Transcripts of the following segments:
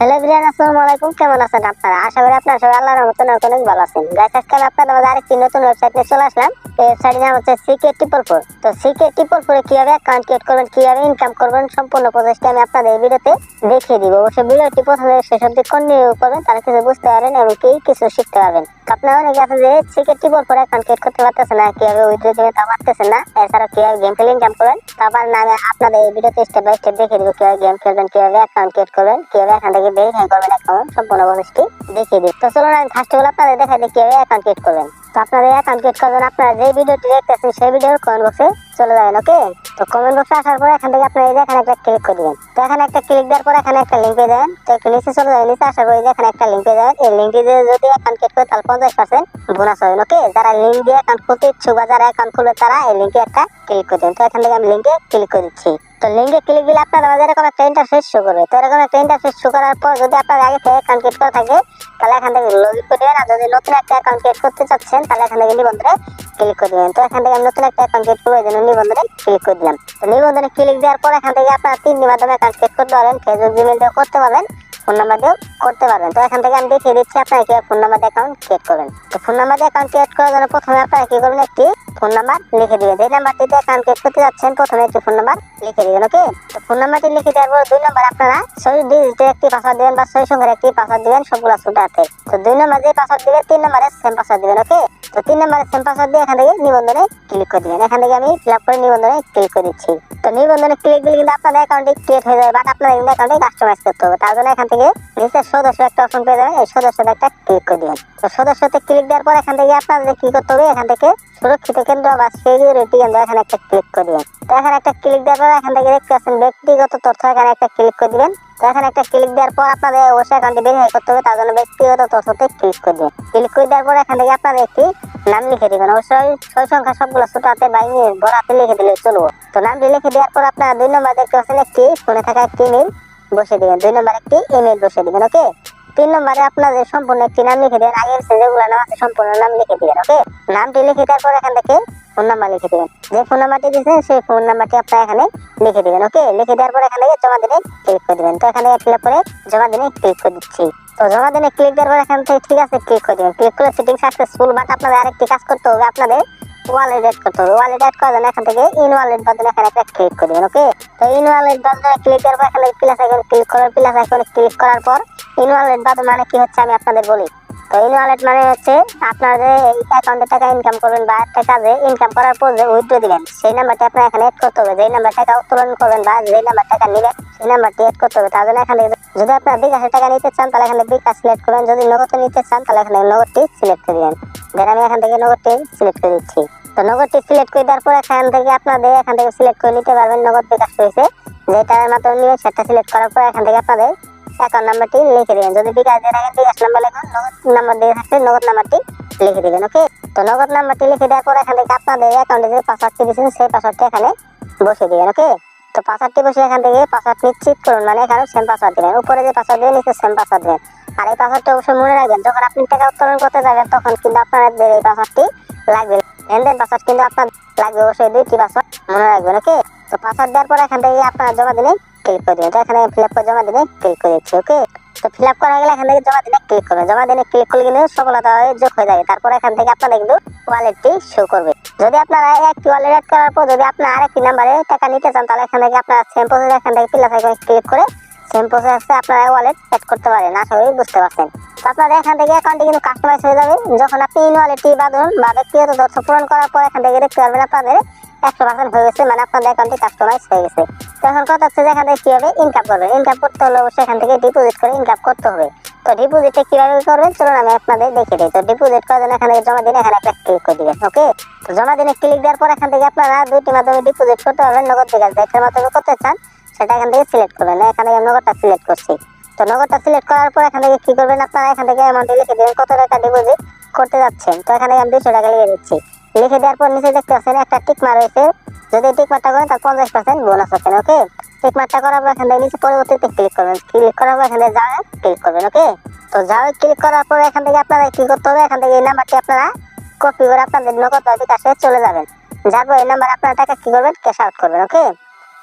Hello বিরিয়ান আসসালামু আলাইকুম। কেমন আছেন আপনারা? আশা করি আপনারা সবাই আল্লাহর রহমতে অনেক ভালো আছেন। গাইস, আজকে আমি আপনাদের আরেকটি নতুন ওয়েবসাইট নিয়ে চলে আসলাম। নাম হচ্ছে সিকে ট্রিপল ফোর তো সিকে ট্রিপল ফোরে কীভাবে অ্যাকাউন্ট ক্রিয়েট করবেন, কীভাবে ইনকাম করবেন, সম্পূর্ণ প্রসেসটি আমি আপনাদের এই ভিডিওতে দেখিয়ে দিব। অবশ্যই ভিডিওটি প্রথমে শেষ অব্দি কন্টিনিউ করবেন তারা কিছু বুঝতে পারবেন এবং কি কিছু শিখতে পারবেন। আপনারা আছে যে সিকে ট্রিপল অ্যাকাউন্ট ক্রিয়েট করতে পারতেছেন না, কীভাবে তা না। এছাড়াও কীভাবে গেম খেলে ইনকাম করবেন তারপর না আমি আপনাদের এই ভিডিওতে স্টেপ বাই স্টেপ দেখিয়ে দিব কীভাবে গেম খেলবেন, কীভাবে অ্যাকাউন্ট ক্রিয়েট করবেন, কীভাবে এখান থেকে করবেন অ্যাকাউন্ট সম্পূর্ণ দেখিয়ে তো চলুন আমি ফার্স্ট অফ অল আপনাদের দেখাই দিই কীভাবে অ্যাকাউন্ট ক্রিয়েট করবেন। তো অ্যাকাউন্ট ক্রিয়েট করবেন আপনারা যে ভিডিওটি দেখতেছেন সেই ভিডিওর কমেন্ট বক্সে চলে যাবেন, ওকে? তো কমেন্ট বক্সে আসার পর এখান থেকে আপনারা এই যে এখানে একটা ক্লিক করে দিবেন। তো এখানে একটা ক্লিক দেওয়ার পর এখানে একটা লিঙ্ক পেয়ে যাবেন। তো একটু নিচে চলে যাবেন, নিচে আসার পর এখানে একটা লিঙ্ক পেয়ে যাবেন। এই লিঙ্কটি দিয়ে যদি অ্যাকাউন্ট ক্রিয়েট করে, তাহলে পঞ্চাশ পার্সেন্ট বোনাস হবে ওকে? যারা লিঙ্ক দিয়ে অ্যাকাউন্ট খুলতে ইচ্ছুক বা যারা অ্যাকাউন্ট খুলবে, তারা এই লিঙ্কে একটা ক্লিক করে দেবেন। তো এখান থেকে আমি লিঙ্কে ক্লিক করে দিচ্ছি। তো লিঙ্কে ক্লিক দিলে আপনার আমাদের এরকম একটা ইন্টারফেস শো করবে। তো এরকম একটা ইন্টারফেস শো করার পর যদি আপনার আগে থেকে অ্যাকাউন্ট ক্রিয়েট করা থাকে, তাহলে এখান থেকে লগ ইন করে আর যদি নতুন একটা অ্যাকাউন্ট ক্রিয়েট করতে চাচ্ছেন, তাহলে এখান থেকে নিবন্ধনে ক্লিক করে দিবেন। তো এখান থেকে আমি নতুন একটা অ্যাকাউন্ট ক্রিয়েট করব, এই জন্য নিবন্ধনে ক্লিক করে দিলাম। তো নিবন্ধনে ক্লিক দেওয়ার পর এখান থেকে আপনারা তিনটি মাধ্যমে অ্যাকাউন্ট চেক করতে পারবেন ফেসবুক জিমেল দিয়েও করতে পারবেন ফোন নাম্বার দিয়েও করতে পারবেন। তো এখান থেকে আমি দেখিয়ে দিচ্ছি আপনারা কীভাবে ফোন নাম্বার দিয়ে অ্যাকাউন্ট ক্রিয়েট করবেন। তো ফোন নাম্বার দিয়ে অ্যাকাউন্ট ক্রিয়েট করার জন্য প্রথমে আপনারা কী করবেন, একটি ফোন নাম্বার লিখে দিবেন যে নাম্বারটিতে অ্যাকাউন্ট ক্রিয়েট করতে যাচ্ছেন, প্রথমে একটি ফোন নাম্বার লিখে দিবেন, ওকে? তো ফোন নাম্বারটি লিখে দেওয়ার পর দুই নাম্বার আপনারা ছয় ডিজিটের একটি পাসওয়ার্ড দিবেন বা ছয় সংখ্যার একটি পাসওয়ার্ড দিবেন সবগুলো ছুটাতে তো দুই নাম্বার যে পাসওয়ার্ড দিবেন, তিন নাম্বারে সেম পাসওয়ার্ড দিবেন, ওকে? তো তিন নাম্বারে সেম পাসওয়ার্ড দিয়ে এখান থেকে নিবন্ধনে ক্লিক করে দিবেন। এখান থেকে আমি ফিল করে নিবন্ধনে ক্লিক করে দিচ্ছি। তো নিবন্ধনে ক্লিক দিলে কিন্তু আপনাদের অ্যাকাউন্টে ক্রিয়েট হয়ে যাবে বাট আপনাদের কিন্তু অ্যাকাউন্টে কাস্টমাইজ করতে হবে। তার জন্য এখান থেকে নিচে সদস্য একটা অপশন পেয়ে যাবেন, এই সদস্যতে একটা ক্লিক করে দিবেন। তো সদস্যতে ক্লিক দেওয়ার পর এখান থেকে আপনাদের কি করতে হবে? এখান থেকে সুরক্ষিত কেন্দ্র বা সিকিউরিটি কেন্দ্র এখানে একটা ক্লিক করে তো এখানে একটা ক্লিক দেওয়ার পর এখান থেকে দেখতে পাচ্ছেন ব্যক্তিগত তথ্য এখানে একটা ক্লিক করে দিবেন। তো এখানে একটা ক্লিক দেওয়ার পর আপনাদের অবশ্যই অ্যাকাউন্টে ভেরিফাই করতে হবে, তার জন্য ব্যক্তিগত তথ্যতে ক্লিক করে দিবেন। ক্লিক করে দেওয়ার পর এখান থেকে আপনাদের একটি নাম লিখে দিবেন। অবশ্যই ছয় সংখ্যা সবগুলো ছোট হাতে বা লিখে দিলে চলবো। তো নামটি লিখে দেওয়ার পর আপনারা দুই নম্বর দেখতে পাচ্ছেন একটি ফোনে থাকা একটি ইমেল বসে দিবেন। দুই নম্বর একটি ইমেল বসে দিবেন ওকে তিন নম্বরে আপনাদের সম্পূর্ণ একটি নাম লিখে দেবেন, আগের যেগুলো নাম আছে সম্পূর্ণ নাম লিখে দিবেন, ওকে? নামটি লিখে দেওয়ার পর এখান থেকে ফোন নাম্বার লিখে দিবেন। যে ফোন নাম্বারটি দিয়েছেন সেই ফোন নাম্বারটি আপনারা এখানে লিখে দিবেন, ওকে? লিখে দেওয়ার পর এখান থেকে জমা দিনে ক্লিক করে দিবেন। তো এখানে ফিল আপ করে জমা দিনে ক্লিক করে দিচ্ছি। তো জমা দিনে ক্লিক দেওয়ার পর এখান থেকে ঠিক আছে, ক্লিক করে দিবেন। ক্লিক করে সেটিং সাকসেসফুল বাট আপনাদের আরেকটি কাজ করতে হবে, আপনাদের ওয়ালেট অ্যাড করতে হবে। ওয়ালেট অ্যাড করার জন্য এখান থেকে ইন ওয়ালেট বাদলে এখানে একটা ক্লিক করে দিবেন, ওকে? তো ইন ওয়ালেট বাদলে ক্লিক দেওয়ার পর এখানে প্লাস আইকন ক্লিক করার প্লাস আইকনে ক্লিক করার পর ইন ওয়ালেট বাদল মানে কি হচ্ছে আমি আপনাদের বলি। তো ইন ওয়ালেট মানে হচ্ছে আপনারা যে অ্যাকাউন্টে টাকা ইনকাম করবেন বা একটা কাজে ইনকাম করার পর যে উইথড্র দিবেন, সেই নাম্বারটি আপনার এখানে অ্যাড করতে হবে। যেই নাম্বার টাকা উত্তোলন করবেন বা যেই নাম্বার টাকা নেবেন, সেই নাম্বারটি অ্যাড করতে হবে। তার জন্য এখানে যদি আপনার বিকাশে টাকা নিতে চান, তাহলে এখানে বিকাশ সিলেক্ট করবেন। যদি নগদে নিতে চান, তাহলে এখানে নগদটি সিলেক্ট করে দিবেন। দেন আমি এখান থেকে নগদটি সিলেক্ট করে দিচ্ছি। তো নগদটি সিলেক্ট করে দেওয়ার পর এখান থেকে আপনাদের এখান থেকে সিলেক্ট করে নিতে পারবেন নগদ বিকাশ হয়েছে। যেটার মাধ্যমে নেবেন সেটা সিলেক্ট করার পর এখান থেকে আপনাদের অ্যাকাউন্ট নাম্বারটি লিখে দেবেন। যদি বিকাশ দিয়ে থাকেন বিকাশ নাম্বার লিখুন, নগদ নাম্বার দিয়ে থাকলে নগদ নাম্বারটি লিখে দেবেন ওকে তো নগদ নাম্বারটি লিখে দেওয়ার পর এখান থেকে আপনাদের অ্যাকাউন্টে যে পাসওয়ার্ডটি দিয়েছেন, সেই পাসওয়ার্ডটি এখানে বসে দিবেন ওকে তো পাসওয়ার্ডটি বসে এখান থেকে পাসওয়ার্ড নিশ্চিত করুন মানে এখানে সেম পাসওয়ার্ড দিবেন। উপরে যে পাসওয়ার্ড দিবেন, নিচে সেম পাসওয়ার্ড দিবেন। আর এই পাসওয়ার্ডটা অবশ্যই মনে রাখবেন, যখন আপনি টাকা উত্তোলন করতে যাবেন, তখন কিন্তু আপনাদের এই পাসওয়ার্ডটি লাগবে। লেনদেন পাসওয়ার্ড কিন্তু আপনার লাগবে, অবশ্যই দুইটি পাসওয়ার্ড মনে রাখবেন ওকে তো পাসওয়ার্ড দেওয়ার পর এখান থেকে আপনারা জমা দিলে ক্লিক করে দিবেন তো এখানে ফিল আপ করে জমা দিলে ক্লিক করে দিচ্ছি ওকে তো ফিল আপ করা গেলে এখান থেকে জমা দিলে ক্লিক করবেন জমা দিলে ক্লিক করলে কিন্তু সফলতা হয়ে যোগ হয়ে যাবে। তারপর এখান থেকে আপনাদের কিন্তু ওয়ালেটটি শো করবে। যদি আপনারা একটি ওয়ালেট অ্যাড করার পর যদি আপনার আরেকটি নাম্বারে টাকা নিতে চান, তাহলে এখান থেকে আপনারা সেম প্রসেস এখান থেকে প্লাস আইকনে ক্লিক করে সেম প্রসেসে আপনারা ওয়ালেট অ্যাড করতে পারেন। আশা করি বুঝতে পারছেন। তো আপনাদের এখান থেকে অ্যাকাউন্টটি কিন্তু কাস্টমাইজ হয়ে যাবে। যখন আপনি ইন ওয়ালেটটি বাঁধুন বা ব্যক্তিগত তথ্য পূরণ করার পর এখান থেকে দেখতে পারবেন আপনাদের একশো পার্সেন্ট হয়ে গেছে মানে আপনাদের অ্যাকাউন্টটি কাস্টমাইজ হয়ে গেছে। তো কথা হচ্ছে যে এখান থেকে কীভাবে ইনকাম করবেন ইনকাম করতে হলে অবশ্যই এখান থেকে ডিপোজিট করে ইনকাম করতে হবে। তো ডিপোজিটে কীভাবে করবেন? চলুন আমি আপনাদের দেখিয়ে দিই। তো ডিপোজিট করার জন্য এখানে জমা দিন এখানে একটা ক্লিক করে দিবেন ওকে তো জমা দিনে ক্লিক দেওয়ার পর এখান থেকে আপনারা দুইটি মাধ্যমে ডিপোজিট করতে পারবেন। নগদ বিকাশ ব্যাংকের মাধ্যমে করতে চান, সেটা এখান থেকে সিলেক্ট করবেন। এখানে আমি নগদটা সিলেক্ট করছি। তো নগদটা সিলেক্ট করার পর এখান থেকে কি করবেন আপনারা? এখান থেকে অ্যামাউন্ট লিখে দিবেন কত টাকা ডিপোজিট করতে যাচ্ছেন। তো এখানে আমি দুশো টাকা লিখে দিচ্ছি। লিখে দেওয়ার পর নিচে দেখতে পাচ্ছেন একটা টিক মার রয়েছে, যদি টিক মারটা করেন তার পঞ্চাশ পার্সেন্ট বোনাস পাচ্ছেন ওকে টিক মারটা করার পর এখান থেকে নিচে পরবর্তীতে ক্লিক করবেন। ক্লিক করার পর এখানে যাওয়া ক্লিক করবেন ওকে তো যাওয়া ক্লিক করার পর এখান থেকে আপনারা কি করতে হবে? এখান থেকে এই নাম্বারটি আপনারা কপি করে আপনাদের নগদ বিকাশে চলে যাবেন। যার পর এই নাম্বার আপনার টাকা কি করবেন? ক্যাশ আউট করবেন ওকে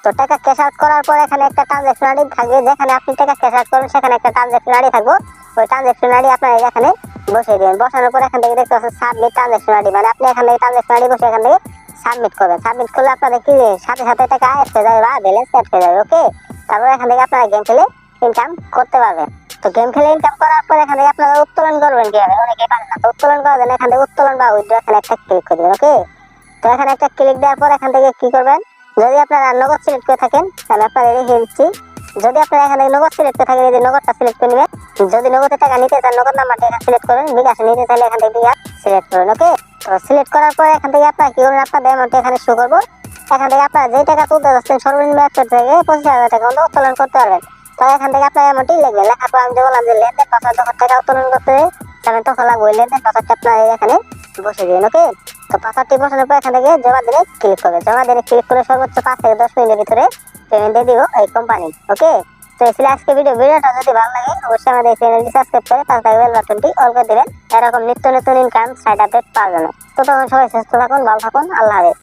তো টাকা ক্যাশ আউট করার পর এখানে একটা ট্রানজাকশন আইডি থাকবে, যেখানে আপনি টাকা ক্যাশ আউট করবেন, সেখানে একটা ট্রানজাকশন আইডি থাকবে। ওই ট্রানজাকশন আইডি আপনার এখানে বসিয়ে দিবেন। বসানোর পর এখান থেকে দেখতে পাচ্ছেন সাবমিট ট্রানজাকশন আইডি মানে আপনি এখান থেকে ট্রানজাকশন আইডি বসে এখান থেকে সাবমিট করবেন। সাবমিট করলে আপনাদের কি সাথে সাথে টাকা অ্যাড হয়ে যাবে বা ব্যালেন্স অ্যাড হয়ে যাবে ওকে তারপর এখান থেকে আপনারা গেম খেলে ইনকাম করতে পারবেন। তো গেম খেলে ইনকাম করার পর এখান থেকে আপনারা উত্তোলন করবেন কীভাবে? অনেকে পারেন না। তো উত্তোলন করার জন্য এখান থেকে উত্তোলন বা উইথড্র এখানে একটা ক্লিক করবেন ওকে তো এখানে একটা ক্লিক দেওয়ার পর এখান থেকে কি করবেন? যদি আপনারা নগদ সিলেক্ট করে থাকেন, তাহলে আপনারা রেখে দিচ্ছি যদি আপনারা এখানে নগদ সিলেক্ট করে থাকেন, এই যে নগদটা সিলেক্ট করে নেবেন, যদি নগদে টাকা নিতে চান, নগদ নাম্বারটা এখানে সিলেক্ট করবেন বিকাশে নিতে চাইলে এখান থেকে বিকাশ সিলেক্ট করবেন ওকে তো সিলেক্ট করার পর এখান থেকে আপনারা কি করবেন? আপনাদের অ্যামাউন্টটা এখানে শো করব। এখান থেকে আপনারা যেই টাকা তুলতে যাচ্ছেন, সর্বনিম্ন একশো থেকে পঁচিশ হাজার টাকা মতো উত্তোলন করতে পারবেন। তো এখান থেকে আপনার অ্যামাউন্টই লিখবেন। লেখার পর আমি যে বললাম যে লেনদেন পাসওয়ার্ড যখন টাকা উত্তোলন করতে যাবেন তখন লাগবে ওই লেনদেন পাসওয়ার্ডটা আপনার এখানে বসে দিন ওকে তো পাসওয়ার্ডটি বসানোর পর এখান থেকে জমা দিনে ক্লিক করবে জমা দিনে ক্লিক করে সর্বোচ্চ পাঁচ থেকে দশ মিনিটের ভিতরে দিয়ে দিব এই কোম্পানি ওকে তো এই আজকে ভিডিও ভিডিওটা যদি ভালো লাগে, অবশ্যই আমাদের চ্যানেলটি সাবস্ক্রাইব করে বাটনটি অল করে দেবেন। এরকম নিত্য নতুন ইনকাম সাইড আপডেট পাওয়ার জন্য। তো তখন সবাই সুস্থ থাকুন, ভালো থাকুন, আল্লাহ হাফেজ।